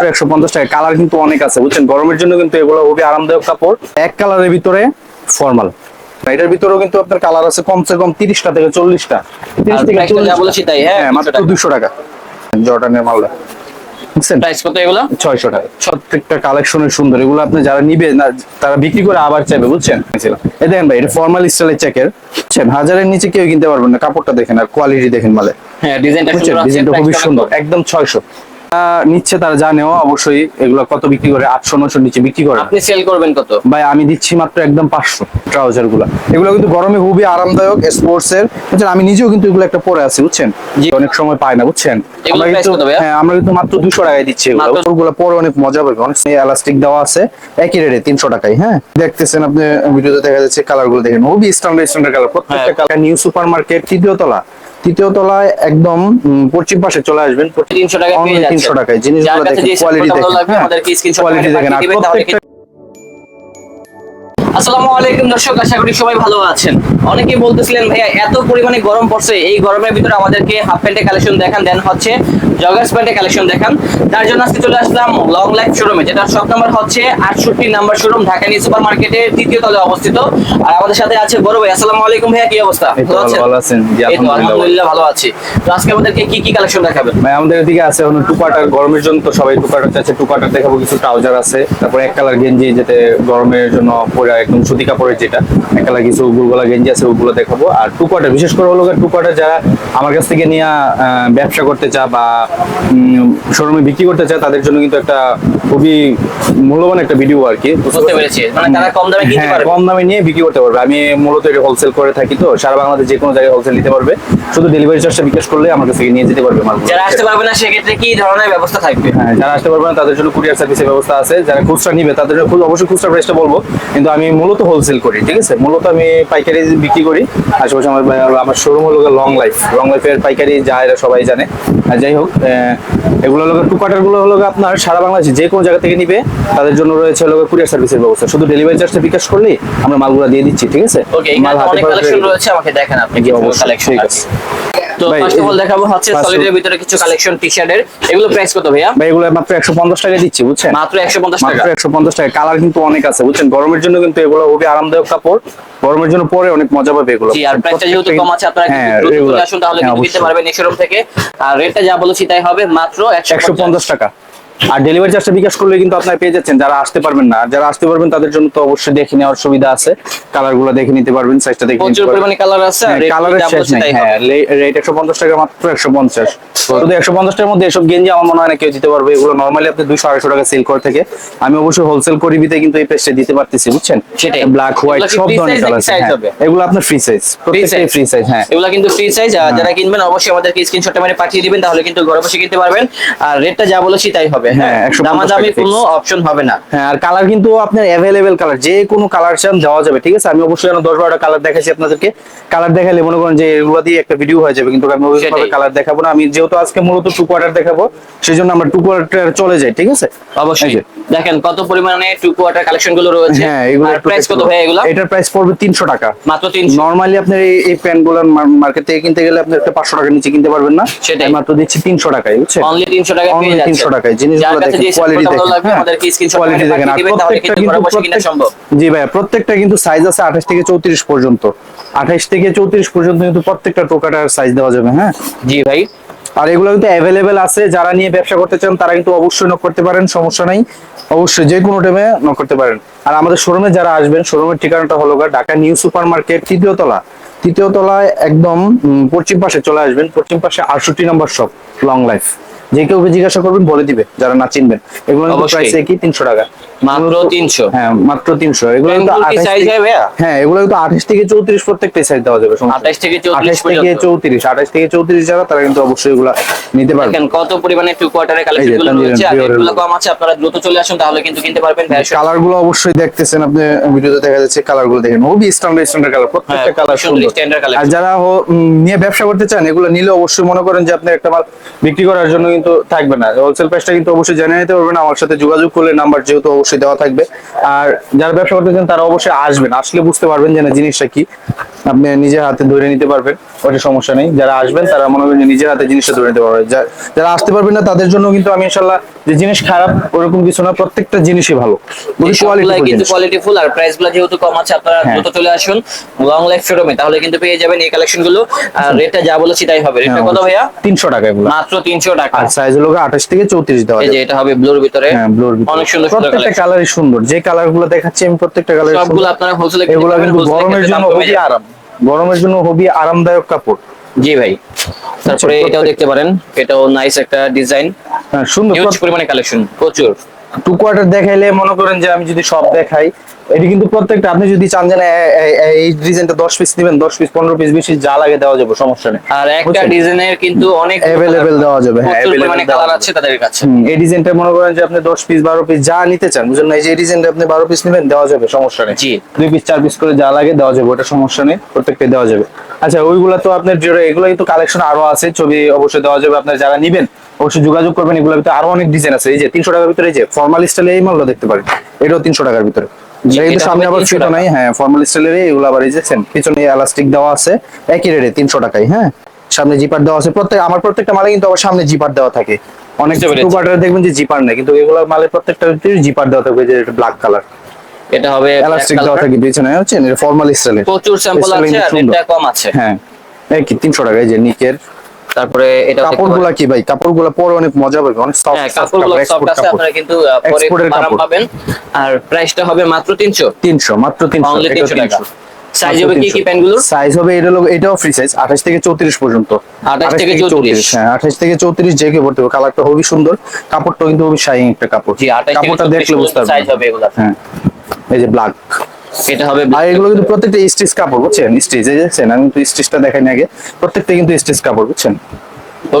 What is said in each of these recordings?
একশো পঞ্চাশ টাকা। কালার কিন্তু অনেক আছে বুঝছেন? গরমের জন্য কিন্তু এগুলো খুবই আরামদায়ক কাপড়। এক কালারের ভিতরে ফর্মাল এটার ভিতরেও কিন্তু আপনার কালার আছে কমসে কম তিরিশটা থেকে চল্লিশটা। তিরিশ থেকে price টা যা 40 বলেছি তাই, হ্যাঁ, হ্যাঁ মাত্র দুশো টাকা। জর্ডানের মালটা ছয়শো টাকা। প্রত্যেকটা কালেকশনের সুন্দর। এগুলো আপনি যারা নিবে না তারা বিক্রি করে আবার চাইবে বুঝছেন? এই দেখেন ভাই এটা ফর্মাল স্টাইলের চেকের হাজারের নিচে কেউ কিনতে পারবেন না। কাপড়টা দেখেন আর কোয়ালিটি দেখেন মালে। হ্যাঁ ডিজাইনটা ডিজাইনটা খুবই সুন্দর। একদম ছয়শো। নিচ্ছে তারা জানেও অবশ্যই এগুলো কত বিক্রি করে আটশো নশো নিচে বিক্রি করে। আপনি সেল করবেন কত? ভাই আমি দিচ্ছি মাত্র একদম পাঁচশো ট্রাউজারগুলা এগুলো কিন্তু গরমে খুবই আরামদায়ক স্পোর্টস এর বুঝছেন আমি নিজেও কিন্তু এগুলো একটা পরে আছি বুঝছেন। অনেক সময় পাই না বুঝছেন? আমরা কিন্তু হ্যাঁ আমরা কিন্তু মাত্র দুশো টাকায় দিচ্ছি এগুলো। ওগুলো পরে অনেক মজা পাবে অনেক এলাস্টিক দেওয়া আছে একই রেটে তিনশো টাকায় হ্যাঁ? দেখতেছেন আপনি ভিডিওতে দেখা যাচ্ছে কালারগুলো দেখেন খুবই স্ট্যান্ডার্ড স্ট্যান্ডার্ড কালার প্রত্যেকটা। কালার নিউ সুপার মার্কেট তৃতীয় তলা। তৃতীয় তলায় একদম পশ্চিম পাশে চলে আসবেন। 300 টাকায় পেয়ে যাচ্ছেন। তিনশো টাকায়। জিনিসগুলো দেখেন কোয়ালিটি দেখেন। হ্যাঁ কোয়ালিটি দেখেন। আর প্রত্যেকটা আসসালামু আলাইকুম দর্শক আশা করি সবাই ভালো আছেন। অনেকে বলতেছিলেন ভাইয়া এত পরিমাণে গরম পড়ছে এই গরমের ভিতরে আমাদেরকে হাফ প্যান্টের কালেকশন দেখান দেন হচ্ছে জগার্স প্যান্টের কালেকশন দেখান। তার জন্য আজকে চলে আসলাম লং লাইফ শোরুমে যেটা শপ নাম্বার হচ্ছে আটষট্টি number showroom Dhaka new super মার্কেটের তৃতীয় তলে অবস্থিত। আর আমাদের সাথে আছে বড় ভাই আসসালামু আলাইকুম ভাইয়া কি অবস্থা? ভালো- আছেন? আলহামদুলিল্লাহ। ভালো আছি। তো আজকে আমাদেরকে কি কি কালেকশন দেখাবেন? ভাই আমাদের এদিকে আছে এখন টুকাটার গরমের জন্য তো সবাই টুকাটার চাচ্ছে টুকাটার দেখাবো কিছু ট্রাউজার আছে। তারপর এক কালার গেঞ্জি যেতে গরমের জন্য পরে একদম সুতি কাপড়ের যেটা এক কালার কিছু গুলগোলা গেঞ্জি আছে ওগুলো দেখাবো। আর টুকাটার বিশেষ করে হলো টুকাটার যারা আমার কাছ থেকে নিয়ে ব্যবসা করতে চা বা শোরুমে বিক্রি করতে চায় তাদের জন্য কিন্তু একটা খুবই মূল্যবান একটা ভিডিও আর কি বুঝতে পেরেছি। মানে তারা কম দামে কিনতে পারবে। কম দামে নিয়ে বিক্রি করতে পারবে। আমি মূলত এটা হোলসেল করে থাকি তো সারা বাংলাদেশ যে কোনো জায়গায় হোলসেল নিতে পারবে। শুধু ডেলিভারি চার্জটা বিকাশ করলে আমার কাছ থেকে নিয়ে যেতে পারবে যারা আসতে পারবে না সেক্ষেত্রে কি ধরনের ব্যবস্থা থাকবে? হ্যাঁ যারা আসতে পারবে না তাদের জন্য কুরিয়ার সার্ভিসের ব্যবস্থা আছে। যারা খুচরা নিবে তাদের অবশ্যই খুচরা প্রাইসটা বলব। কিন্তু আমি মূলত হোলসেল করি ঠিক আছে? মূলত আমি পাইকারি বিক্রি করি। আশেপাশে আমার আমার শোরুম হলো লং লাইফ লং লাইফের পাইকারি যা এরা সবাই জানে। আর যাই হোক এগুলো হলো টু কাটারগুলো হলো আপনার সারা বাংলাদেশে যে কোনো জায়গা থেকে নিবে তাদের জন্য রয়েছে হলো কুরিয়ার সার্ভিসের ব্যবস্থা। শুধু ডেলিভারি চার্জটা বিকাশ করলেই আমরা মালগুলো দিয়ে দিচ্ছি ঠিক আছে? মাল হাতে কালেকশন রয়েছে আমাকে দেখেন আপনি অবশ্যই, কালেকশন আছে। আছে। তো ভাই, ফার্স্ট অফ অল দেখাবো হচ্ছে সলিডের ভিতরে কিছু কালেকশন টি শার্টের এগুলো প্রাইস কত ভাইয়া? ভাই এগুলো মাত্র একশো পঞ্চাশ টাকা দিচ্ছি বুঝছেন? মাত্র 150 টাকা মাত্র একশো পঞ্চাশ টাকা। কালার কিন্তু অনেক আছে বুঝছেন? গরমের জন্য কিন্তু এগুলো খুবই আরামদায়ক কাপড়। গরমের জন্য পরে অনেক মজা পাবে এগুলো। জি আর প্রাইসটা যেহেতু কম আছে আপনারা হ্যাঁ, দ্রুত আসুন তাহলে কিনতে নিতে পারবেন এই শোরুম থেকে। আর রেটটা যা বলেছি তাই হবে মাত্র একশো 150 পঞ্চাশ। টাকা। আর ডেলিভারি চার্জটা বিকাশ করলে কিন্তু আপনারা পেয়ে যাচ্ছেন। যারা আসতে পারবেন না আর যারা আসতে পারবেন তাদের জন্য তো অবশ্যই দেখে নেওয়ার সুবিধা আছে। কালারগুলো দেখে নিতে পারবেন সাইজটা দেখে নিতে প্রচুর পারবেন। পরিমাণে কালার আছে আর কালারের যা শেষ নাই। হ্যাঁ রেট একশো পঞ্চাশ টাকা মাত্র একশো পঞ্চাশ। শুধু একশো পঞ্চাশ টাকার মধ্যে এসব গেঞ্জি আমার মনে হয় না কেউ দিতে পারবে। এগুলো নর্মালি আপনি দুইশো আড়াইশো টাকা সেল করে থেকে। আমি অবশ্যই হোলসেল করি বিতে কিন্তু এই পেজটা দিতে পারতেছি বুঝছেন? সেটাই। ব্ল্যাক হোয়াইট সব ধরনের কালার size হবে? এগুলো আপনার ফ্রি সাইজ প্রত্যেকটাই ফ্রি সাইজ হ্যাঁ। এগুলা কিন্তু ফ্রি সাইজ যারা কিনবেন অবশ্যই আমাদেরকে স্ক্রিনশটটা মেরে পাঠিয়ে দিবেন তাহলে কিন্তু ঘরে বসে কিনতে পারবেন। আর রেটটা যা বলেছি তাই হবে। হ্যাঁ, হ্যাঁ 150 দামাদামি কোনো অপশন হবে না। হ্যাঁ আর কালার কিন্তু আপনার অ্যাভেলেবেল কালার যে কোনো কালার চান দেওয়া যাবে ঠিক আছে? আমি অবশ্যই দশ বারোটা কালার আপনাদেরকে। কালার দেখালে মনে করেন যে এগুলো দিয়ে একটা ভিডিও হয়ে যাবে কিন্তু আমি ওইভাবে কালার দেখাবো না। আমি যেহেতু আজকে মূলত টু কোয়ার্টার দেখাবো সেই জন্য আমরা টু কোয়ার্টার চলে যাই ঠিক আছে? অবশ্যই। দেখেন কত পরিমাণে টু কোয়ার্টার কালেকশনগুলো রয়েছে। হ্যাঁ এগুলো প্রাইস কত ভাই এগুলো? এটার প্রাইস পড়বে তিনশো টাকা। মাত্র 300 নর্মালি আপনার এই এই প্যান্টগুলো মার্কেট থেকে কিনতে গেলে আপনি একটা পাঁচশো টাকার নিচে কিনতে পারবেন না। সেটাই। মাত্র দিচ্ছি তিনশো টাকায় বুঝছেন? অনলি 300 টাকা পেয়ে 300 টাকায়। জিনিসগুলো দেখেন, দেখেন, দেখেন, আর প্রত্যেকটা কিন্তু জি ভাইয়া প্রত্যেকটা কিন্তু সাইজ আছে আঠাশ থেকে চৌত্রিশ পর্যন্ত। আঠাশ থেকে চৌত্রিশ পর্যন্ত কিন্তু প্রত্যেকটা টোকাটার সাইজ দেওয়া যাবে হ্যাঁ? জি ভাই। আর এগুলো কিন্তু অ্যাভেলেবেল আছে যারা নিয়ে ব্যবসা করতে চান তারা কিন্তু অবশ্যই নক করতে পারেন সমস্যা নাই। অবশ্যই যে কোনো টাইমে নক করতে পারেন। আর আমাদের শোরুমে যারা আসবেন শোরুমের ঠিকানাটা হলো ঢাকা নিউ সুপার মার্কেট তৃতীয় তলা। তৃতীয় তলায় একদম পশ্চিম পাশে চলে আসবেন পশ্চিম পাশে আটষট্টি নম্বর শপ লং লাইফ যে কেউ জিজ্ঞাসা করবেন বলে দিবে যারা না চিনবেন। এগুলো প্রাইস একই তিনশো টাকা। মাত্র 300 হ্যাঁ মাত্র তিনশো। এগুলো কিন্তু Pant গুলো কি 28 size থেকে- হয়? হ্যাঁ এগুলো আঠাশ থেকে চৌত্রিশ প্রত্যেকটাই সাইজ দেওয়া যাবে। 28 থেকে 34 28 থেকে চৌত্রিশ আঠাশ থেকে চৌত্রিশ যারা তারা কিন্তু অবশ্যই এগুলা নিতে পারবে। দেখেন কত পরিমাণে টু কোয়ার্টারের এই কালেকশন যে গুলো তানজিরান রয়েছে। আর pure রেটগুলো এর কম আছে আপনারা দ্রুত চলে আসুন তাহলে কিন্তু কিনতে পারবেন কালারগুলো অবশ্যই দেখতেছেন আপনি ভিডিওতে দেখা যাচ্ছে কালারগুলো দেখেন। খুবই স্ট্যান্ডার্ড স্ট্যান্ডার্ড কালার প্রত্যেকটা হ্যাঁ, কালার সুন্দর সুন্দর। আর যারা নিয়ে ব্যবসা করতে চান এগুলো নিলে অবশ্যই মনে করেন যে আপনি একটা মাল বিক্রি করার জন্য কিন্তু থাকবে না। হোলসেল প্রাইসটা কিন্তু অবশ্যই জেনে নিতে পারবেন। আমার সাথে যোগাযোগ করলে নাম্বার যেহেতু অবশ্যই দেওয়া থাকবে। আর যারা ব্যবসা করতেছেন তারা অবশ্যই আসবেন। আসলে বুঝতে পারবেন যে না জিনিসটা কি। আপনি নিজের হাতে ধরে নিতে পারবেন। ওটা সমস্যা নেই। যারা আসবেন তারা মনে করেন যে নিজের হাতে জিনিসটা ধরে নিতে পারবেন যারা আসতে পারবেন না তাদের জন্য কিন্তু আমি ইনশাল্লাহ যে জিনিস খারাপ ওরকম কিছু না প্রত্যেকটা জিনিসই ভালো। কোয়ালিটি কিন্তু কোয়ালিটি ফুল আর প্রাইসগুলো যেহেতু কম আছে আপনারা হ্যাঁ। দ্রুত চলে আসুন। লং লাইফ শোরুমে তাহলে কিন্তু পেয়ে যাবেন এই কালেকশনগুলো। আর রেটটা যা বলেছি তাই হবে। রেটটা কত ভাইয়া? তিনশো টাকা মাত্র তিনশো টাকা। আর সাইজ হলো আঠাশ থেকে চৌত্রিশ দেওয়া এই যে এটা হবে ব্লুর ভিতরে। হ্যাঁ ব্লুর ভিতরে। অনেক সুন্দর সুন্দর প্রত্যেকটা কালারই সুন্দর। যে কালারগুলো দেখাচ্ছি আমি প্রত্যেকটা কালার সবগুলো আপনারা হোলসেলে এগুলো কিন্তু গরমের জন্য খুবই আরাম। গরমের জন্য খুবই আরামদায়ক কাপড়। জি ভাই। তারপরে আচ্ছা, এটাও দেখতে পারেন। এটাও নাইস একটা ডিজাইন হ্যাঁ, সুন্দর। পরিমাণে কালেকশন প্রচুর। টু কোয়ার্টার দেখাইলে মনে করেন যে আমি যদি সব দেখাই এটি কিন্তু প্রত্যেকটা আপনি যদি চান যে এই ডিজাইনটা দশ পিস নেবেন দশ পিস পনেরো পিস বেশি যা লাগে দেওয়া যাবে সমস্যা নেই। আর একটা ডিজাইনের কিন্তু অনেক Available দেওয়া যাবে, হ্যাঁ, available কালার আছে তাদের কাছে। এই ডিজাইনটা মনে করেন যে আপনি দশ পিস বারো পিস যা নিতে চান বুঝলেন না? এই যে এই ডিজাইনটা আপনি বারো পিস নেবেন দেওয়া যাবে সমস্যা নেই। জি। দুই পিস চার পিস করে যা লাগে দেওয়া যাবে ওটা সমস্যা নেই প্রত্যেকটা দেওয়া যাবে। আচ্ছা ওইগুলা তো আপনার এগুলো কিন্তু কালেকশন আরও আছে ছবি অবশ্যই দেওয়া যাবে আপনার যারা নিবেন অবশ্যই যোগাযোগ করবেন এগুলোর ভিতরে আরও অনেক ডিজাইন আছে। এই যে তিনশো টাকার ভিতরে এই যে ফর্মাল স্টাইলে এই মালটা দেখতে পারেন এটাও তিনশো টাকার ভিতরে। এটা এটা সামনে আবার 300 ছোট নাই হ্যাঁ ফর্মাল স্টাইলের এগুলো আবার এই যে পিছনে এলাস্টিক দেওয়া আছে একই রেটে তিনশো টাকায় হ্যাঁ? সামনে জিপার দেওয়া আছে প্রত্যেক আমার প্রত্যেকটা মালে কিন্তু আবার সামনে জিপার দেওয়া থাকে। অনেক বুঝতে পেরেছি। টু কোয়ার্টারে দেখবেন যে জিপার নেই কিন্তু এগুলো মালের প্রত্যেকটা জিপার দেওয়া থাকবে যে ব্ল্যাক কালার এটা হবে এলাস্টিক দেওয়া থাকে পিছনে হচ্ছে ফর্মাল স্টাইলের প্রচুর স্যাম্পল আছে আর রেটটা কম আছে। হ্যাঁ কি তিনশো টাকা এই যে নিকের তারপরে এটা কাপড়গুলা কি ভাই? কাপড়গুলা পরে অনেক মজা পাবে অনেক সফট হ্যাঁ কাপড়গুলো সফট আছে আপনারা কিন্তু পরে আরাম পাবেন। আর প্রাইসটা হবে মাত্র 300 তিনশো মাত্র তিনশো অনলি 300 টাকা। সাইজ হবে কি কি প্যান্টগুলোর? সাইজ হবে এটা হলো এটাও ফ্রি সাইজ আঠাশ থেকে চৌত্রিশ পর্যন্ত। 28 থেকে 34 হ্যাঁ আঠাশ থেকে চৌত্রিশ যে কেউ পড়তে কালারটা খুবই সুন্দর কাপড়টা কিন্তু খুবই শাইনিং একটা কাপড়। জি 28 থেকে কাপড়টা দেখলে বুঝতে পারবেন। সাইজ হবে এগুলা হ্যাঁ এই যে ব্ল্যাক এটা হবে আর এগুলো কিন্তু প্রত্যেকটা স্টিচ কাপড় বুঝছেন? স্টিচ এই দেখছেন আমি কিন্তু স্টিচটা দেখাই আগে। প্রত্যেকটা কিন্তু স্টিচ কাপড় বুঝছেন?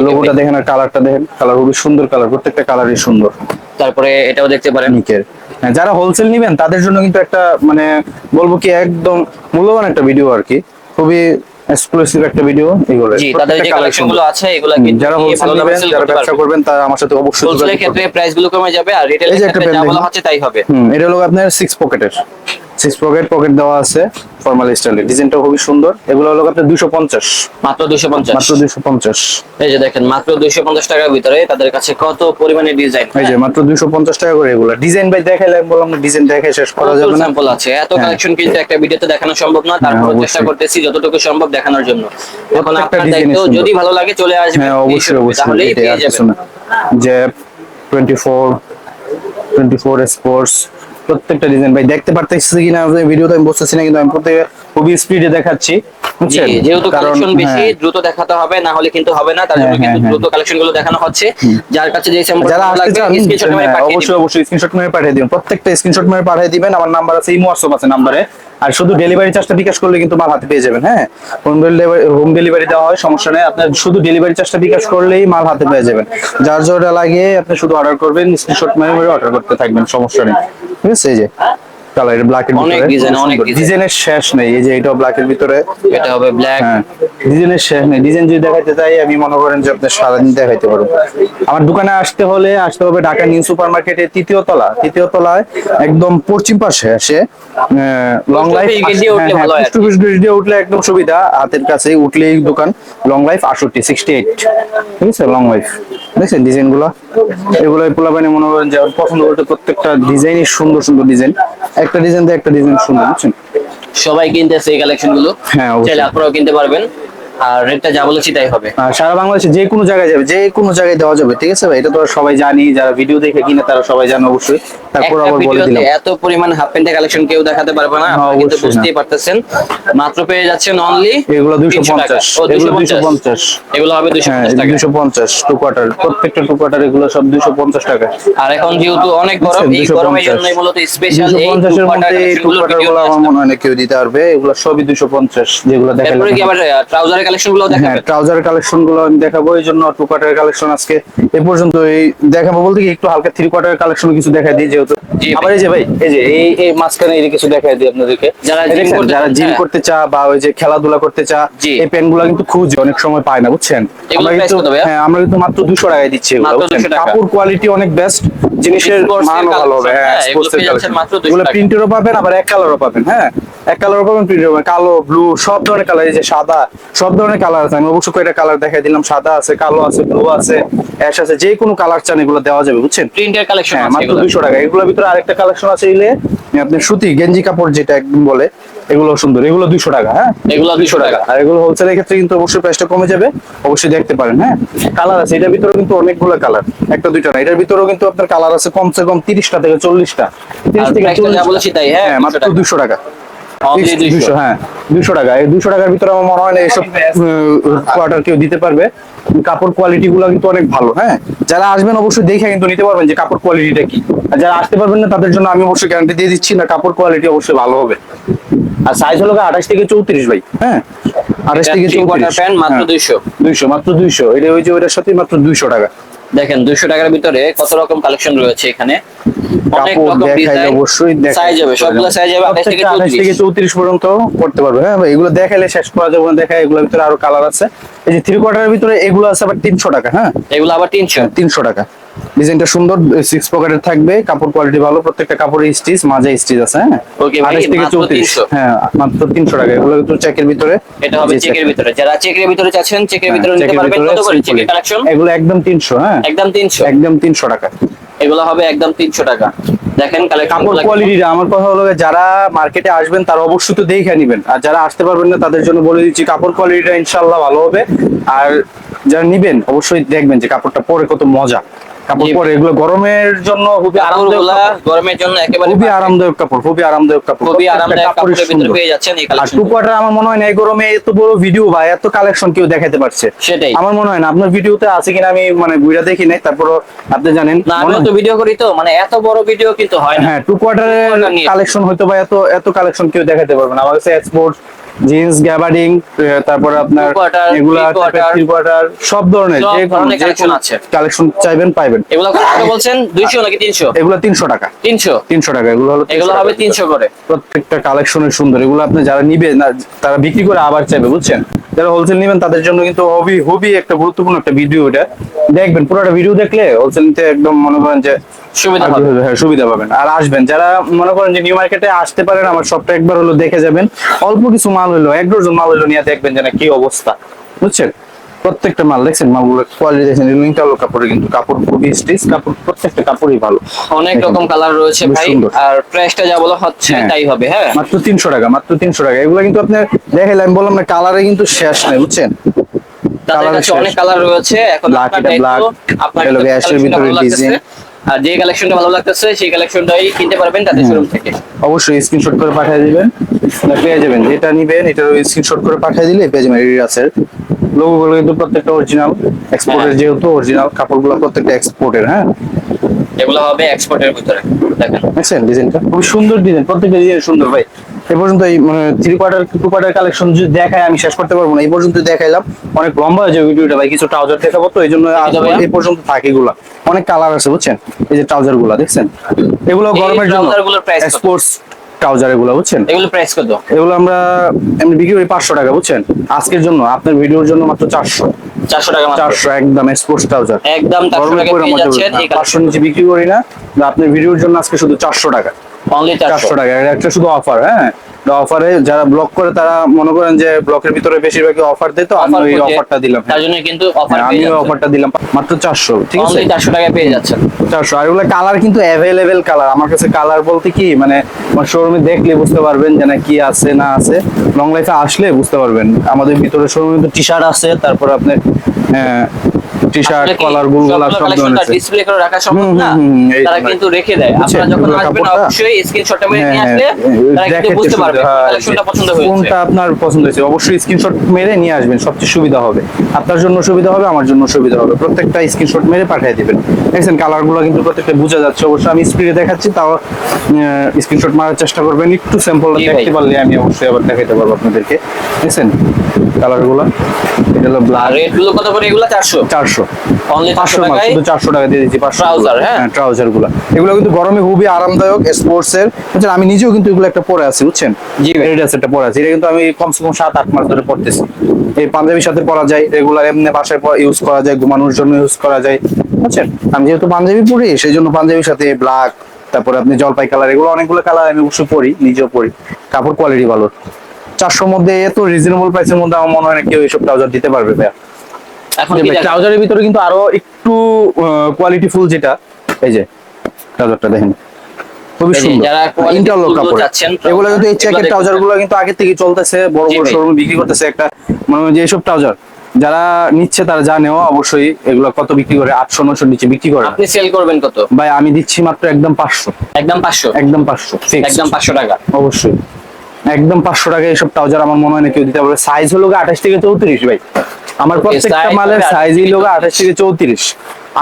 লোগোটা দেখেন আর কালারটা দেখেন। কালার খুবই সুন্দর কালার প্রত্যেকটা কালারই সুন্দর। তারপরে এটাও দেখতে পারেন। নিকের হ্যাঁ, যারা হোলসেল নিবেন তাদের জন্য কিন্তু একটা মানে বলব কি একদম মূল্যবান একটা ভিডিও আর কি। খুবই এক্সক্লুসিভ একটা ভিডিও এগুলো। জি তাদের যে কালেকশনগুলো আছে এগুলা কিন্তু যারা হোলসেল নেবেন যারা ব্যবসা করবেন তারা আমার সাথে অবশ্যই হোলসেলের ক্ষেত্রে প্রাইসগুলো কমে যাবে আর রিটেলের ক্ষেত্রে যা বলা হচ্ছে তাই হবে হুম এটা হলো আপনার সিক্স পকেটের সিক্স পকেট পকেট দেওয়া আছে ফর্মাল স্টাইলের ডিজাইনটা খুবই সুন্দর। এগুলো হলো আপনার দুশো পঞ্চাশ। মাত্র 250 মাত্র দুশো পঞ্চাশ। এই যে দেখেন মাত্র 250 টাকার ভিতরে তাদের কাছে কত পরিমাণে ডিজাইন এই যে মাত্র দুশো পঞ্চাশ টাকা করে এগুলো। ডিজাইন বাই দেখাইলে আমি বললাম ডিজাইন দেখে শেষ করা যাবে না। স্যাম্পল আছে? এত হ্যাঁ। কালেকশন কিন্তু একটা ভিডিওতে দেখানো সম্ভব না। তারপর অবশ্যই। চেষ্টা করতেছি যতটুকু সম্ভব দেখানোর জন্য। এখন আপনার দায়িত্ব যদি ভালো লাগে চলে আসবেন হ্যাঁ অবশ্যই অবশ্যই। পেয়ে যাবেন। যে twenty four twenty four sports প্রত্যেকটা ডিজাইন ভাই দেখতে পারতেছি কিনা ভিডিওতে আমি বসতেছি না কিন্তু আমি প্রত্যেক খুবই স্পিডে দেখাচ্ছি। বুঝছেন? যেহেতু কালেকশন বেশি হ্যাঁ, দ্রুত দেখাতে হবে না হলে কিন্তু হবে না তার জন্য হ্যাঁ, কিন্তু হ্যাঁ, দ্রুত কালেকশনগুলো দেখানো হচ্ছে। যার কাছে যে যারা লাগবে স্ক্রিনশট মেরে পাঠিয়ে অবশ্যই অবশ্যই স্ক্রিনশট মেরে পাঠিয়ে দিবেন। প্রত্যেকটা স্ক্রিনশট মেরে পাঠিয়ে দিবেন। আমার নাম্বার আছে ইমো WhatsApp আছে নাম্বারে আর শুধু ডেলিভারি চার্জটা বিকাশ করলে কিন্তু মাল হাতে পেয়ে যাবেন হ্যাঁ? হোম ডেলিভারি হোম ডেলিভারি দেওয়া হয়, সমস্যা নেই। আপনার শুধু ডেলিভারি চার্জটা বিকাশ করলেই মাল হাতে পেয়ে যাবেন। যার যেটা লাগিয়ে আপনি শুধু অর্ডার করবেন স্ক্রিনশট মেরে অর্ডার করতে থাকবেন, সমস্যা নেই। ঠিক আছে, এই যে। কালার ব্ল্যাকের অনেক ভিতরে। design, অনেক ডিজাইনের শেষ নেই এই যে এটাও ব্ল্যাকের ভিতরে। এটা হবে ব্ল্যাক ডিজাইনের শেষ নেই। ডিজাইন যদি দেখাইতে চাই আমি মনে করেন যে আপনি সারাদিন দেখাইতে পারব। আমার দোকানে আসতে হলে আসতে হবে ঢাকা নিউ সুপার মার্কেটের তৃতীয় তলা। তৃতীয় তলায় একদম পশ্চিম পাশে আসে লং লাইফ। দিয়ে উঠলে একদম সুবিধা। হাতের কাছে উঠলেই দোকান। লং লাইফ আটষট্টি সিক্সটি এইট ঠিক আছে? লং লাইফ দেখছেন ডিজাইনগুলো? এগুলো পোলাপানি মনে করেন যে পছন্দ করতে প্রত্যেকটা ডিজাইনই সুন্দর সুন্দর ডিজাইন। একটা ডিজাইন দিয়ে একটা ডিজাইন সুন্দর বুঝছেন? সবাই কিনতেছে এই কালেকশনগুলো। হ্যাঁ। চাইলে আপনারাও কিনতে পারবেন। আর রেটটা যা বলেছি তাই হবে। সারা বাংলাদেশে যে কোনো জায়গায় যাবে যে কোনো জায়গায় দেওয়া যাবে ঠিক আছে ভাই? এটা তো সবাই জানি যারা ভিডিও দেখে কিনে তারা সবাই জানে অবশ্যই। তারপর আবার বলে দিলাম। এত পরিমাণ হাফ প্যান্টের কালেকশন কেউ দেখাতে পারবে না আপনারা কিন্তু বুঝতেই পারতেছেন। মাত্র পেয়ে যাচ্ছেন অনলি এগুলো দুইশো পঞ্চাশ। এগুলো দুইশো পঞ্চাশ। এগুলো হবে দুইশো হ্যাঁ পঞ্চাশ টাকা। দুইশো পঞ্চাশ টু কোয়ার্টার প্রত্যেকটা টু কোয়ার্টার এগুলো সব দুইশো পঞ্চাশ টাকা। আর এখন যেহেতু অনেক গরম এই গরমের জন্য মূলত স্পেশাল এই টু কোয়ার্টারগুলো আমার মনে হয় না কেউ দিতে পারবে। এগুলো সবই দুইশো পঞ্চাশ যেগুলো দেখালাম এরপরে কি আবার ট্রাউজারের ট্রাউজারের কালেকশনগুলো হ্যাঁ ট্রাউজারের আমি দেখাবো। এই জন্য টু কোয়ার্টারের কালেকশন আজকে এ পর্যন্ত এই দেখাবো বলতে কি একটু হালকা থ্রি কোয়ার্টারের কালেকশন কিছু দেখাই দিই যেহেতু। আবার এই যে ভাই এই যে এই এই মাঝখানে এই কিছু দেখাই দিই আপনাদেরকে। যারা দেখছেন, করতে যারা জিম হ্যাঁ। করতে চা বা ওই যে খেলাধুলা করতে চা এই প্যান্টগুলা কিন্তু খুঁজে অনেক সময় পায় না বুঝছেন? আমরা কিন্তু হ্যাঁ আমরা কিন্তু মাত্র দুশো টাকায় দিচ্ছি 200। কাপড় কোয়ালিটি অনেক বেস্ট জিনিসের মানও ভালো হবে। হ্যাঁ হ্যাঁ, এগুলো 200। প্রিন্টেরও পাবেন আবার এক কালারও পাবেন হ্যাঁ? এক কালারও পাবেন প্রিন্টের পাবেন। কালো ব্লু সব ধরনের কালার এই যে সাদা সব ধরনের কালার আছে। আমি অবশ্যই কয়টা কালার দেখাই দিলাম। সাদা আছে কালো আছে ব্লু আছে অ্যাশ আছে যে কোনো কালার চান এগুলো দেওয়া যাবে বুঝছেন? প্রিন্টের কালেকশন হ্যাঁ আছে মাত্র এগুলো দুশো টাকা। এগুলোর ভিতরে আরেকটা কালেকশন আছে এলে আপনার সুতি গেঞ্জি কাপড় যেটা একদম বলে এগুলো সুন্দর। এগুলো দুশো টাকা হ্যাঁ? এগুলো 200 টাকা। আর এগুলো হোলসেলের ক্ষেত্রে কিন্তু অবশ্যই প্রাইসটা কমে যাবে। অবশ্যই দেখতে পারেন হ্যাঁ? কালার আছে এটার ভিতরে কিন্তু অনেকগুলো কালার একটা দুইটা না। এটার ভিতরেও কিন্তু আপনার কালার আছে কমসে কম তিরিশটা থেকে চল্লিশটা। তিরিশ আর থেকে price টা যা 40 বলেছি তাই, হ্যাঁ, হ্যাঁ 200 টাকা। দুশো টাকা Only 200 দুশো হ্যাঁ দুশো টাকা। এই দুশো টাকার ভিতরে আমার মনে হয় না এসব কোয়ার্টার কেউ দিতে পারবে। কাপড় কোয়ালিটি গুলো কিন্তু অনেক ভালো হ্যাঁ? যারা আসবেন অবশ্যই দেখে কিন্তু নিতে পারবেন যে কাপড় কোয়ালিটিটা কি। আর যারা আসতে পারবেন না তাদের জন্য আমি অবশ্যই গ্যারান্টি দিয়ে দিচ্ছি না কাপড় কোয়ালিটি অবশ্যই ভালো হবে। আর সাইজ হলো আঠাশ থেকে চৌত্রিশ ভাই। হ্যাঁ আঠাশ থেকে চৌত্রিশ। pant মাত্র 200 দুইশো। মাত্র দুইশো। এটা ওই যে ওইটার সাথে মাত্র দুইশো টাকা। দেখেন 200 টাকার ভিতরে কত রকম কালেকশন রয়েছে এখানে? অনেক রকম অবশ্যই দেখাই সাইজ হবে সবগুলো সাইজ হবে 28 থেকে থেকে চৌত্রিশ। পর্যন্ত করতে পারবে হ্যাঁ? এগুলো দেখাইলে শেষ করা যাবে না দেখা এগুলোর ভিতরে আরও কালার আছে। এই যে থ্রি কোয়ার্টারের ভিতরে এগুলো আছে আবার তিনশো টাকা হ্যাঁ? এগুলো আবার 300 তিনশো টাকা। ডিজাইনটা সুন্দর সিক্স পকেটের থাকবে কাপড় কোয়ালিটি ভালো প্রত্যেকটা কাপড়ের স্টিচ মাঝে স্টিচ আছে হ্যাঁ? Okay ভাই, 28 থেকে মাত্র চৌত্রিশ। হ্যাঁ মাত্র তিনশো টাকা এগুলো কিন্তু চেকের ভিতরে। এটা হবে চেকের ভিতরে। যারা চেকের ভিতরে চাচ্ছেন চেকের হ্যাঁ, ভিতরে নিতে পারবেন। কত করে চেকের কালেকশন এগুলো একদম তিনশো হ্যাঁ? একদম 300 একদম তিনশো টাকা। এগুলো হবে একদম 300 টাকা। দেখেন কাপড় কোয়ালিটিটা আমার কথা হলো যারা মার্কেটে আসবেন তারা অবশ্যই তো দেখে নেবেন। আর যারা আসতে পারবেন না তাদের জন্য বলে দিচ্ছি কাপড় কোয়ালিটিটা ইনশাল্লাহ ভালো হবে। আর যারা নিবেন অবশ্যই দেখবেন যে কাপড়টা পরে কত মজা। কাপড় পরে এগুলো গরমের জন্য খুবই আরামদায়ক গরমের জন্য একেবারে খুবই আরামদায়ক কাপড় খুবই আরামদায়ক কাপড়। খুবই আরামদায়ক কাপড়ই কাপড়ের ভিতরে পেয়ে যাচ্ছেন এই কালেকশন আমার মনে হয় না এই গরমে এত বড় ভিডিও বা এত কালেকশন কেউ দেখাতে পারছে। সেটাই। আমার মনে হয় না আপনার ভিডিওতে আছে কিনা আমি মানে বুইরা দেখি নাই তারপরও আপনি জানেন। না হয়? তো ভিডিও করি তো মানে এত বড় ভিডিও কিন্তু হয় না। হ্যাঁ টু কোয়ার্টারের quarter কালেকশন হয়তো বা এত এত কালেকশন কেউ দেখাতে পারবে না। আমার কাছে স্পোর্টস জিন্স গ্যাবার্ডিং তারপরে আপনার এগুলা কোয়ার্টার সব ধরনের যে collection আছে। কালেকশন চাইবেন পাইবেন। এগুলো কত বলছেন? 200 নাকি 300 এগুলো তিনশো টাকা। 300 তিনশো টাকা এগুলো হলো এগুলো হবে 300 করে। প্রত্যেকটা সুন্দর। এগুলো আপনি যারা নিবে তারা বিক্রি করে আবার চাইবে বুঝছেন? যারা হোলসেল নেবেন তাদের জন্য কিন্তু হবি হবি একটা গুরুত্বপূর্ণ একটা ভিডিও এটা। দেখবেন পুরোটা ভিডিও দেখলে হোলসেল নিতে একদম মনে করেন যে সুবিধা হবে হ্যাঁ, সুবিধা পাবেন। আর আসবেন যারা মনে করেন যে নিউ মার্কেটে আসতে পারেন আমার শপটা একবার হলো দেখে যাবেন। অল্প কিছু মাল হলো এক ডজন মাল হলো নিয়ে দেখবেন যে না কি অবস্থা। বুঝছেন? প্রত্যেকটা মাল দেখছেন মালগুলো কোয়ালিটি দেখছেন ইন্টারলো কাপড়ে কিন্তু কাপড় খুবই স্টিচ কাপড় প্রত্যেকটা কাপড়ই ভালো। অনেক রকম কালার রয়েছে ভাই আর প্রাইসটা যা বলা হচ্ছে হ্যাঁ। তাই হবে হ্যাঁ। মাত্র তিনশো টাকা মাত্র তিনশো টাকা। এগুলো কিন্তু আপনার দেখাইলে আমি বললাম না কালারে কিন্তু শেষ নেই বুঝছেন? তাদের কাছে অনেক কালার রয়েছে এখন আপনার আপনার ভিতরে design। আর যে কালেকশনটা ভালো লাগতেছে সেই কালেকশনটাই কিনতে পারবেন তাদের শোরুম থেকে। অবশ্যই স্ক্রিনশট করে পাঠিয়ে দিবেন। না পেয়ে যাবেন। যেটা নিবেন এটা স্ক্রিনশট করে পাঠিয়ে দিলে পেয়ে যাবেন রিরাসের লোগো গুলো কিন্তু প্রত্যেকটা অরিজিনাল এক্সপোর্টের হ্যাঁ। যেহেতু অরিজিনাল কাপড়গুলো প্রত্যেকটা এক্সপোর্টের হ্যাঁ? এগুলো হবে এক্সপোর্টের ভিতরে। দেখেন। দেখছেন ডিজাইনটা খুব সুন্দর ডিজাইন প্রত্যেকটা ডিজাইন সুন্দর ভাই। এ পর্যন্ত এই মানে three quarter two quarter collection যদি দেখায় আমি শেষ করতে পারব না। এই পর্যন্ত দেখাইলাম। অনেক লম্বা হয়ে যাবে ভিডিওটা ভাই কিছু ট্রাউজার দেখাবো তো এই জন্য আজ ভাইয়া? এই পর্যন্ত থাকে এগুলা। অনেক কালার আছে বুঝছেন? এই যে ট্রাউজারগুলা দেখছেন? এগুলো গরমের জন্য? স্পোর্টস ট্রাউজার এগুলো বুঝছেন? এগুলো প্রাইস কত? এগুলো আমরা এমনি বিক্রি করি পাঁচশো টাকা বুঝছেন? আজকের জন্য আপনার ভিডিওর জন্য মাত্র চারশো। চারশো টাকা মাত্র। চারশো একদম স্পোর্টস ট্রাউজার একদম নিচে বিক্রি করি না আপনার ভিডিওর জন্য আজকে শুধু চারশো টাকা। অনলি চারশো। চারশো টাকা এটা একটা শুধু অফার হ্যাঁ? অফারে যারা ব্লক করে তারা মনে করেন যে ব্লকের ভিতরে বেশিরভাগই অফার দেয় তো আমি এই অফারটা দিলাম। তার জন্য কিন্তু অফার পেয়ে অফারটা দিলাম। মাত্র চারশো ঠিক আছে? অনলি চারশো টাকায় পেয়ে যাচ্ছেন। চারশো। আর এগুলো কালার কিন্তু অ্যাভেলেবেল কালার আমার কাছে কালার বলতে কি মানে আমার শোরুমে দেখলে বুঝতে পারবেন যে না কি আছে না আছে। লং লাইফে আসলে বুঝতে পারবেন। আমাদের ভিতরে শোরুমে তো টি শার্ট আছে তারপর আপনার টি শার্ট কলার গুলগুলা সব ধরনের আছে। ডিসপ্লে করে রাখা সম্ভব না। হুম, হুম, এই তারা কিন্তু রেখে দেয়। আপনারা যখন আসবেন অবশ্যই স্ক্রিনশটটা মেরে নিয়ে আসলে তারা কিন্তু বুঝতে পারবে। হয় কোনটা আপনার পছন্দ হয়েছে? অবশ্যই স্ক্রিনশট মেরে নিয়ে আসবেন সবচেয়ে সুবিধা হবে। আপনার জন্য সুবিধা হবে আমার জন্য সুবিধা হবে। প্রত্যেকটা স্ক্রিনশট মেরে পাঠিয়ে দিবেন। দেখছেন কালারগুলো কিন্তু প্রত্যেকটা বোঝা যাচ্ছে। অবশ্যই আমি স্পিডে দেখাচ্ছি তাও স্ক্রিনশট মারার চেষ্টা করবেন। একটু স্যাম্পল। দেখতে পারলে আমি অবশ্যই আবার দেখাতে পারব আপনাদেরকে। দেখছেন? কালারগুলো এটা হলো ব্ল্যাক রেটগুলো কত করে? এগুলো অনলি শুধু টাকা দিয়ে দিচ্ছি হ্যাঁ? ট্রাউজারগুলো এগুলো কিন্তু গরমে খুবই আরামদায়ক স্পোর্টস এর বুঝছেন আমি নিজেও কিন্তু এগুলো একটা পরে আছি বুঝছেন? জি এডিডাস একটা পরে আছি। এটা কিন্তু আমি কমসে কম সাত আট মাস ধরে পড়তেছি এই পাঞ্জাবির সাথে পরা যায় রেগুলার এমনি বাসায় ইউজ করা যায় ঘুমানোর জন্য ইউজ করা যায় বুঝছেন? আমি যেহেতু পাঞ্জাবি পরি সেই জন্য পাঞ্জাবির সাথে ব্ল্যাক তারপরে আপনি জলপাই কালার এগুলো অনেকগুলো কালার আমি অবশ্যই পরি নিজেও পরি। কাপড় কোয়ালিটি ভালো। চারশোর মধ্যে এত রিজনেবল প্রাইসের মধ্যে আমার মনে হয় না কেউ এইসব ট্রাউজার দিতে পারবে ভাইয়া। এখন ট্রাউজারের ভিতরে কিন্তু আরও একটু কোয়ালিটি ফুল যেটা এই যে ট্রাউজারটা দেখেন। খুবই সুন্দর। যারা ইন্টারলক কাপড়। এগুলো কিন্তু এই চেকের ট্রাউজারগুলো কিন্তু আগে থেকে চলতেছে বড় বড় শোরুমে বিক্রি করতেছে একটা মানে যে এইসব ট্রাউজার যারা নিচ্ছে তারা জানেও অবশ্যই এগুলো কত বিক্রি করে? আটশো নশোর নিচে বিক্রি করে। আপনি সেল করবেন কত? ভাই আমি দিচ্ছি মাত্র একদম পাঁচশো। একদম পাঁচশো? একদম পাঁচশো একদম পাঁচশো টাকা। অবশ্যই। একদম পাঁচশো টাকা এইসব ট্রাউজার আমার মনে হয় না কেউ দিতে পারবে। সাইজ হলো আঠাশ থেকে চৌত্রিশ ভাই। আমার প্রত্যেকটা মালের সাইজ হলো আঠাশ থেকে চৌত্রিশ।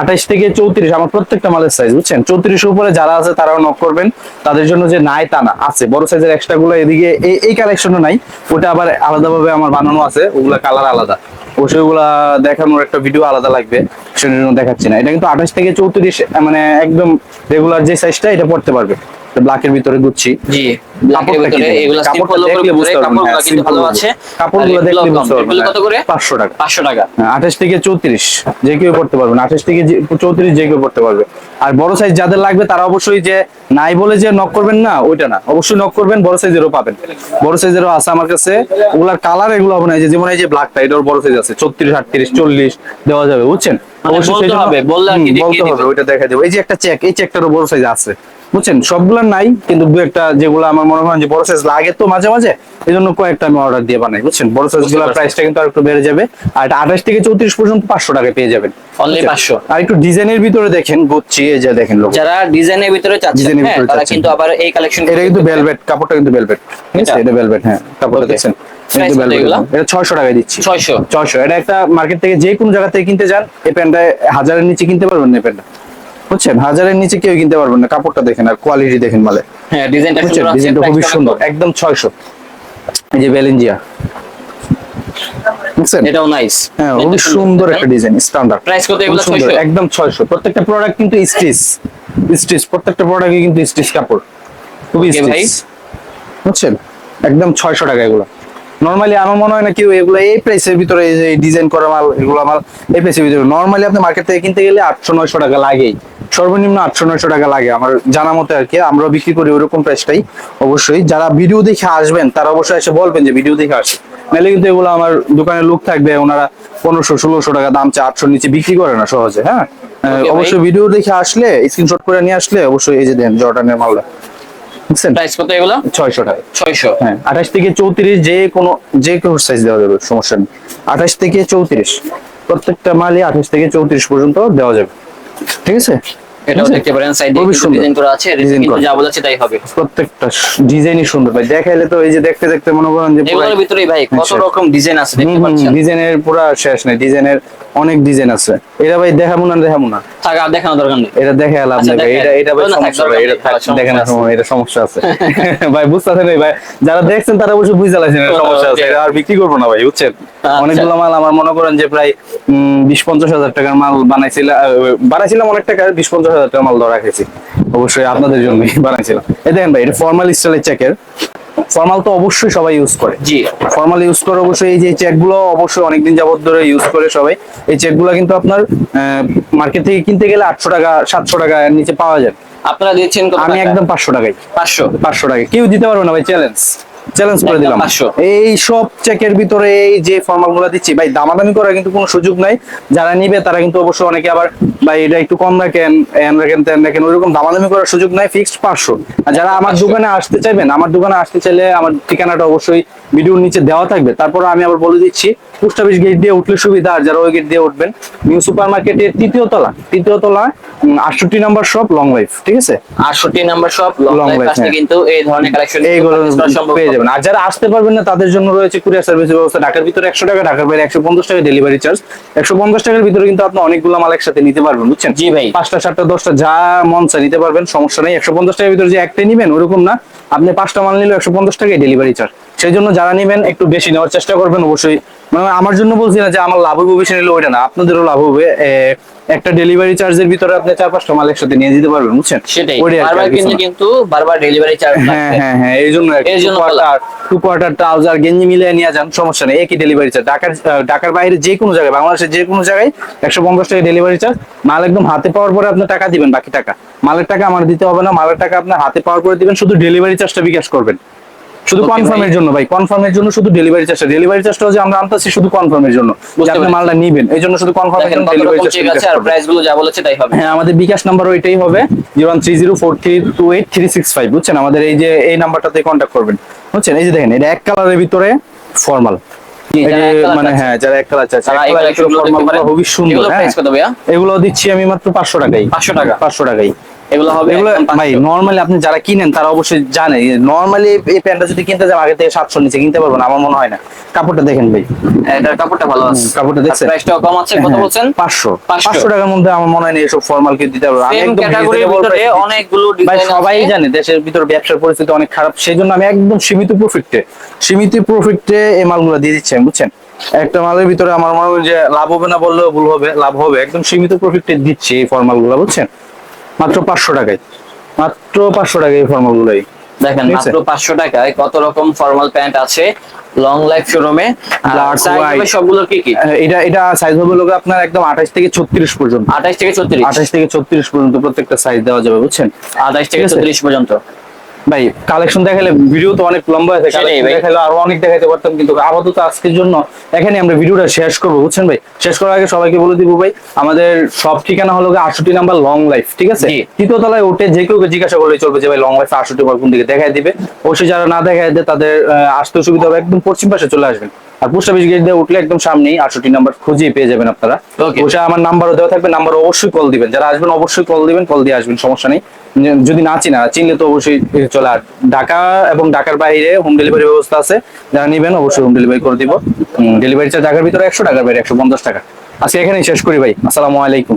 আঠাশ থেকে চৌত্রিশ আমার প্রত্যেকটা মালের সাইজ বুঝছেন? চৌত্রিশ উপরে যারা আছে তারাও নক করবেন। তাদের জন্য যে নাই তা না আছে। বড় সাইজের এক্সট্রা গুলো এদিকে এই কালেকশনও নাই। ওটা আবার আলাদাভাবে আমার বানানো আছে ওগুলা কালার আলাদা। ওগুলা দেখানোর একটা ভিডিও আলাদা লাগবে সেটার জন্য দেখাচ্ছি না। এটা কিন্তু আঠাশ থেকে চৌত্রিশ মানে একদম রেগুলার যে সাইজটা এটা পড়তে পারবে। ব্ল্যাকের ভিতরে গুচ্ছি। জি। আর বড় সাইজ যাদের লাগবে তারা অবশ্যই যে নাই বলে যে নক করবেন না ওইটা না। অবশ্যই নক করবেন বড় সাইজেরও পাবেন। বড় সাইজেরও আছে আমার কাছে। ওগুলার কালার এগুলো হবে না যেমন এই যে ব্ল্যাকটা এটার বড় সাইজ আছে। ছত্রিশ আটত্রিশ চল্লিশ দেওয়া যাবে বুঝছেন? মানে বলতে সেই জন্য- হবে, বললে আর কি বলতে হবে ওইটা দেখা দেবো। এই যে একটা চেক এই চেকটারও বড় সাইজ আছে বুঝছেন? সবগুলা নাই কিন্তু দু একটা যেগুলো আমার মনে হয় যে বড় সাইজ লাগে তো মাঝে মাঝে এই জন্য কয়েকটা আমি অর্ডার দিয়ে বানাই বুঝছেন? বড় সাইজগুলোর প্রাইসটা কিন্তু আর একটু বেড়ে যাবে আর এটা আঠাশ থেকে চৌত্রিশ পর্যন্ত পাঁচশো টাকায় পেয়ে যাবেন? 500 আর একটু ডিজাইনের ভিতরে দেখেন গুচ্ছি এই যে দেখেন লোক যারা ডিজাইনের ভিতরে চাচ্ছেন হ্যাঁ তারা কিন্তু আবার এই কালেকশন এটা কিন্তু ভেলভেট কাপড়টা কিন্তু ভেলভেট ঠিক এটা? ভেলভেট হ্যাঁ কাপড়টা. দেখছেন? এটা টাকায় দিচ্ছি। এটা একটা মার্কেট থেকে যে কোনো জায়গা থেকে কিনতে যান এই প্যান্টটা হাজারের নিচে কিনতে পারবেন না প্যান্টটা। বুঝছেন? হাজারের নিচে কেউ কিনতে পারবেন না। কাপড়টা দেখেন আর কোয়ালিটি দেখেন মালে। হ্যাঁ ডিজাইনটা সুন্দর ডিজাইনটা খুবই সুন্দর। একদম ছয়শো। এই যে বেলেঞ্জিয়া বুঝছেন? এটাও নাইস হ্যাঁ সুন্দর। একটা ডিজাইন স্ট্যান্ডার্ড প্রাইস কত এগুলো? সুন্দর। 600 একদম ছয়শো। প্রত্যেকটা প্রোডাক্ট কিন্তু স্টিচ স্টিচ প্রত্যেকটা প্রোডাক্টে কিন্তু স্টিচ কাপড়। খুবই স্টিচ বুঝছেন? একদম ছয়শো টাকা এগুলো। নর্মালি আমার মনে হয় না কেউ এগুলো এই প্রাইসের ভিতরে এই ডিজাইন করা মাল এগুলো মাল এই প্রাইসের ভিতরে। নর্মালি আপনি মার্কেট থেকে কিনতে গেলে আটশো নয়শো টাকা লাগেই। সর্বনিম্ন আটশো নয়শো টাকা লাগে। আমার জানা মতে আর কি আমরা বিক্রি করি ওরকম প্রাইসটাই অবশ্যই। যারা ভিডিও দেখে আসবেন তারা অবশ্যই এসে বলবেন যে ভিডিও দেখে আসে। নাহলে কিন্তু এগুলো আমার দোকানে লোক থাকবে ওনারা পনেরোশো ষোলোশো টাকা দাম চা আটশোর নিচে বিক্রি করে না সহজে হ্যাঁ? অবশ্যই ভিডিও দেখে আসলে স্ক্রিনশট করে নিয়ে আসলে অবশ্যই এই যে দেন জর্ডানের মালটা। বুঝছেন? প্রাইস কত এগুলো? ছয়শো টাকা। ছয়শো। হ্যাঁ থেকে যে কোনো যে কোনো সাইজ দেওয়া যাবে সমস্যা নেই। আঠাশ থেকে চৌত্রিশ। প্রত্যেকটা মালই আঠাশ থেকে চৌত্রিশ পর্যন্ত দেওয়া যাবে। ঠিক আছে? এটাও দেখতে পারেন সাইডে ডিজাইন করা আছে কিন্তু যা বলেছে তাই হবে। প্রত্যেকটা ডিজাইনই সুন্দর। ভাই দেখাইলে তো এই যে দেখতে দেখতে মনে করেন যে এগুলোর ভিতরে ভাই কত আচ্ছা। রকম ডিজাইন আছে দেখতে পাচ্ছেন। ডিজাইনের পুরো শেষ নেই। ডিজাইনের অনেক ডিজাইন আছে। এটা ভাই দেখাবো না দেখাবো না। থাক আর দেখানোর দরকার নেই। এটা দেখে লাভ আচ্ছা, নেই ভাই। এটা এটা ভাই সমস্যা ভাই। এটা দেখেন। এটা সমস্যা আছে। ভাই বুঝতেছেন ভাই যারা দেখছেন তারা অবশ্যই বুঝতে লাগছেন এটা সমস্যা আছে। এটা আর বিক্রি করব না ভাই বুঝছেন? আচ্ছা। অনেকগুলো মাল আমার মনে করেন যে প্রায় উম, বিশ পঞ্চাশ হাজার টাকার মাল বানাইছিলাম বানাইছিলাম অনেক টাকার বিশ পঞ্চাশ হাজার টাকার মাল ধরা খেয়েছি অবশ্যই আপনাদের জন্যই বানাইছিলাম। এই দেখেন ভাই এটা ফর্মাল স্টাইলের চেকের ফর্মাল তো অবশ্যই সবাই ইউজ করে। জি। ফর্মাল ইউজ করে অবশ্যই এই যে চেকগুলো অবশ্যই অনেকদিন যাবত ধরে ইউজ করে সবাই। এই চেকগুলো কিন্তু আপনার মার্কেট থেকে কিনতে গেলে আটশো টাকা সাতশো টাকা এর নিচে পাওয়া যায় আপনারা দিচ্ছেন কত আমি একদম পাঁচশো টাকায়। পাঁচশো। পাঁচশো টাকায়। কেউ দিতে পারবে না ভাই চ্যালেঞ্জ চ্যালেঞ্জ করে দিলাম। এই সব চেকের ভিতরে এই যে ফর্মালগুলা দিচ্ছি ভাই দামাদামি করার কিন্তু কোনো সুযোগ নাই। যারা নিবে তারা কিন্তু অবশ্যই অনেকে আবার ভাই এটা একটু কম রাখেন এন রাখেন তেন রাখেন ওইরকম দামাদামি করার সুযোগ নাই ফিক্সড পাঁচশো। আর যারা আমার দোকানে আসতে চাইবেন আমার দোকানে আসতে চাইলে আমার ঠিকানাটা অবশ্যই ভিডিওর নিচে দেওয়া থাকবে। তারপর আমি আবার বলে দিচ্ছি পোস্ট অফিস গেট দিয়ে উঠলে সুবিধা আর যারা ওই গেট দিয়ে উঠবেন নিউ সুপার মার্কেটের তৃতীয় তলা তৃতীয় তলা আটষট্টি নাম্বার শপ লং লাইফ ঠিক আছে? আটষট্টি নাম্বার শপ লং লাইফ। কিন্তু এই ধরনের কালেকশন এইগুলো পেয়ে যাবেন। আর যারা আসতে পারবেন না তাদের জন্য রয়েছে কুরিয়ার সার্ভিস ব্যবস্থা। ঢাকার ভিতরে একশো টাকা ঢাকার বাইরে একশো পঞ্চাশ টাকা ডেলিভারি চার্জ একশো পঞ্চাশ টাকার ভিতরে কিন্তু আপনি অনেকগুলো মাল একসাথে নিতে পারবেন বুঝছেন? জি ভাই। পাঁচটা সাতটা দশটা যা মন চায় নিতে পারবেন সমস্যা নেই। একশো পঞ্চাশ টাকার ভিতরে যে একটাই নিবেন ওরকম না। আপনি পাঁচটা মাল নিলে একশো পঞ্চাশ টাকায় ডেলিভারি চার্জ সেই জন্য যারা নেবেন একটু বেশি নেওয়ার চেষ্টা করবেন। অবশ্যই আমার জন্য বলছি না যে আমার লাভ হবে বেশি নিলে ওইটা না আপনাদেরও লাভ হবে। একটা ডেলিভারি চার্জের ভিতরে আপনি চার পাঁচটা মাল একসাথে নিয়ে যেতে পারবেন বুঝছেন? সেটাই বারবার কিন্তু কিন্তু বারবার ডেলিভারি চার্জ হ্যাঁ হ্যাঁ হ্যাঁ এই জন্য টু কোয়ার্টার ট্রাউজার গেঞ্জি মিলিয়ে নিয়ে যান সমস্যা নেই একই ডেলিভারি চার্জ ঢাকার ঢাকার বাইরে যে কোনো জায়গায় বাংলাদেশের যে কোনো জায়গায় একশো পঞ্চাশ টাকা ডেলিভারি চার্জ মাল একদম হাতে পাওয়ার পরে আপনি টাকা দিবেন বাকি টাকা। মালের টাকা আমার দিতে হবে না মালের টাকা আপনার হাতে পাওয়ার পরে দিবেন শুধু ডেলিভারি চার্জটা বিকাশ করবেন। শুধু কনফার্মের। জন্য ভাই কনফার্মের জন্য শুধু ডেলিভারি চার্জটা ডেলিভারি চার্জটা যে আমরা আনতেছি শুধু কনফার্মের জন্য। আপনি মালটা নিবেন। এই জন্য শুধু কনফার্মের দেখেন জন্য ডেলিভারি চেক আছে আর প্রাইসগুলো যা বলেছে তাই হবে। হ্যাঁ আমাদের বিকাশ নাম্বার ওইটাই হবে zero one three zero four three two eight three six five বুঝছেন? আমাদের এই যে এই নাম্বারটাতে কন্টাক্ট করবেন বুঝছেন? এই যে দেখেন এটা এক কালারের ভিতরে ফর্মাল মানে হ্যাঁ যারা এক কালার চাচ্ছে এক এই colour collection গুলো দেখতে ফর্মাল খুবই সুন্দর এগুলো হ্যাঁ? দিচ্ছি আমি মাত্র পাঁচশো টাকাই 500 টাকা? পাঁচশো টাকাই এগুলো হবে এগুলো ভাই 500 নর্মালি আপনি যারা কিনেন তারা অবশ্যই জানে নর্মালি এই প্যান্টটা যদি কিনতে যান আগে থেকে সাতশো নিচে কিনতে পারব না আমার মনে হয় না। কাপড়টা দেখেন ভাই। এটার কাপড়টা ভালো আছে। কাপড়টা দেখছেন? প্রাইসটাও কম আছে কত হ্যাঁ, বলছেন? পাঁচশো। 500 টাকার মধ্যে আমার মনে হয় না এসব ফর্মাল কি দিতে পারব। আমি একদম ক্যাটাগরির ভিতরে। অনেকগুলো ভাই সবাই জানে দেশের ভিতরে ব্যবসার পরিস্থিতি অনেক খারাপ সেই জন্য আমি একদম সীমিত প্রফিটে সীমিত প্রফিটে এই মালগুলো দিয়ে দিচ্ছি বুঝছেন? একটা মালের ভিতরে আমার মনে হয় যে লাভ হবে না বললেও ভুল হবে লাভ হবে। একদম সীমিত প্রফিটে দিচ্ছি এই ফর্মালগুলো বুঝছেন? মাত্র পাঁচশো টাকায়। মাত্র পাঁচশো টাকায় এই ফর্মাল গুলোই দেখেন মাত্র পাঁচশো টাকায় কত রকম ফর্মাল প্যান্ট আছে? লং লাইফ শোরুমে. সবগুলো কি কি? এটা এটা সাইজ হবে লোক আপনার একদম আঠাশ থেকে ছত্রিশ পর্যন্ত। আঠাশ থেকে চৌত্রিশ আঠাশ থেকে ছত্রিশ পর্যন্ত প্রত্যেকটা সাইজ দেওয়া যাবে বুঝছেন? আঠাশ থেকে ছত্রিশ আছে। চৌত্রিশ পর্যন্ত। ভাই কালেকশন দেখালে ভিডিও তো অনেক লম্বা আছে। দেখালে আরও অনেক দেখাইতে পারতাম কিন্তু আপাতত আজকের জন্য এখানে আমরা ভিডিওটা শেষ করব বুঝছেন ভাই? শেষ করার আগে সবাইকে বলে দিব ভাই আমাদের সব ঠিকানা হলো আটষট্টি নাম্বার লং লাইফ ঠিক আছে। তৃতীয় তলায় উঠে যে কেউ জিজ্ঞাসা করলে চলবে যে ভাই লং লাইফ আটষট্টি নাম্বার কোন দিকে দেখাই দিবে। অবশ্যই যারা না দেখায় দেয় তাদের আসতে সুবিধা হবে। একদম পশ্চিম পাশে চলে আসবেন। আর পোস্ট অফিস গেট দিয়ে উঠলে একদম সামনেই আটষট্টি নাম্বার খুঁজেই পেয়ে যাবেন আপনারা. অবশ্যই আমার নাম্বারও দেওয়া থাকবে নাম্বার অবশ্যই কল দিবেন। যারা আসবেন অবশ্যই কল দিবেন কল দিয়ে আসবেন সমস্যা নেই। যদি না চিনা চিনলে তো অবশ্যই চলে আর ঢাকা এবং ঢাকার বাইরে হোম ডেলিভারি ব্যবস্থা আছে। যারা নিবেন অবশ্যই হোম ডেলিভারি করে দিব। ডেলিভারি চার্জ ঢাকার ভিতরে একশো টাকার বাইরে একশো পঞ্চাশ টাকা। আজকে এখানেই শেষ করি ভাই। আসসালামু আলাইকুম।